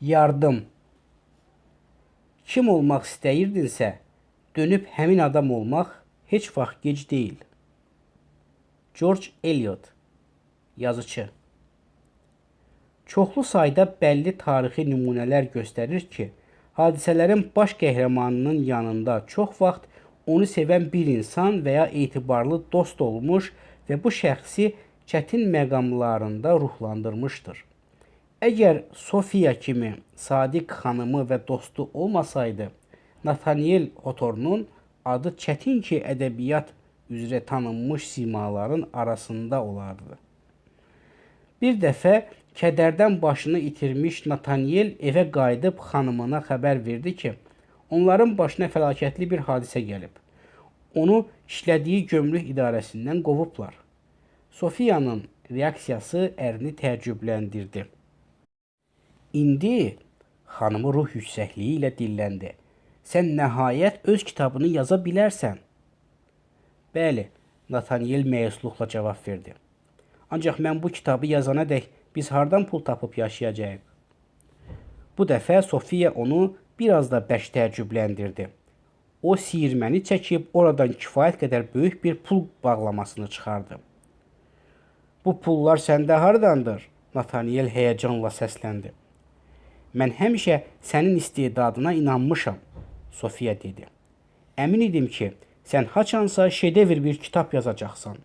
Yardım. Kim olmaq istəyirdinsə, dönüb həmin adam olmaq heç vaxt gec deyil. George Eliot yazıçı. Çoxlu sayda bəlli tarixi nümunələr göstərir ki, hadisələrin baş qəhrəmanının yanında çox vaxt onu sevən bir insan və ya etibarlı dost olmuş və bu şəxsi çətin məqamlarında ruhlandırmışdır. Əgər Sofiya kimi sadiq xanımı və dostu olmasaydı, Nathaniel Hawthorne'un adı çətin ki, ədəbiyyat üzrə tanınmış simaların arasında olardı. Bir dəfə kədərdən başını itirmiş Nathaniel evə qayıdıb xanımına xəbər verdi ki, onların başına fəlakətli bir hadisə gəlib. Onu işlədiyi gömrük idarəsindən qovublar. Sofiyanın reaksiyası ərini təəccübləndirdi. İndi xanımı ruh yüksəkliyi ilə dilləndi. Sən nəhayət öz kitabını yaza bilərsən. Bəli, Nathaniel məyusluqla cavab verdi. Ancaq mən bu kitabı yazana dək biz hardan pul tapıb yaşayacağıq? Bu dəfə Sofiya onu biraz da bərk təəccübləndirdi. O siyirməni çəkib oradan kifayət qədər böyük bir pul bağlamasını çıxardı. Bu pullar səndə hardandır? Nathaniel həyəcanla səsləndi. Mən həmişə sənin istedadına inanmışam, Sofiya dedi. Əmin idim ki, sən haçansa şedevr bir kitab yazacaqsan.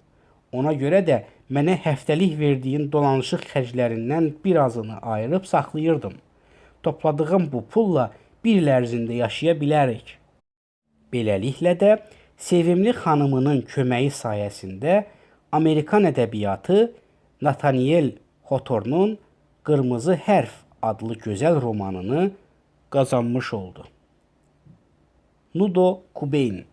Ona görə də mənə həftəlik verdiyin dolanışıq xərclərindən birazını ayırıb saxlayırdım. Topladığım bu pulla bir il ərzində yaşaya bilərik. Beləliklə də sevimli xanımının köməyi sayəsində Amerikan ədəbiyyatı Nathaniel Hawthorne'un Qırmızı Hərf adlı gözəl romanını qazanmış oldu. Nudo Kubeyn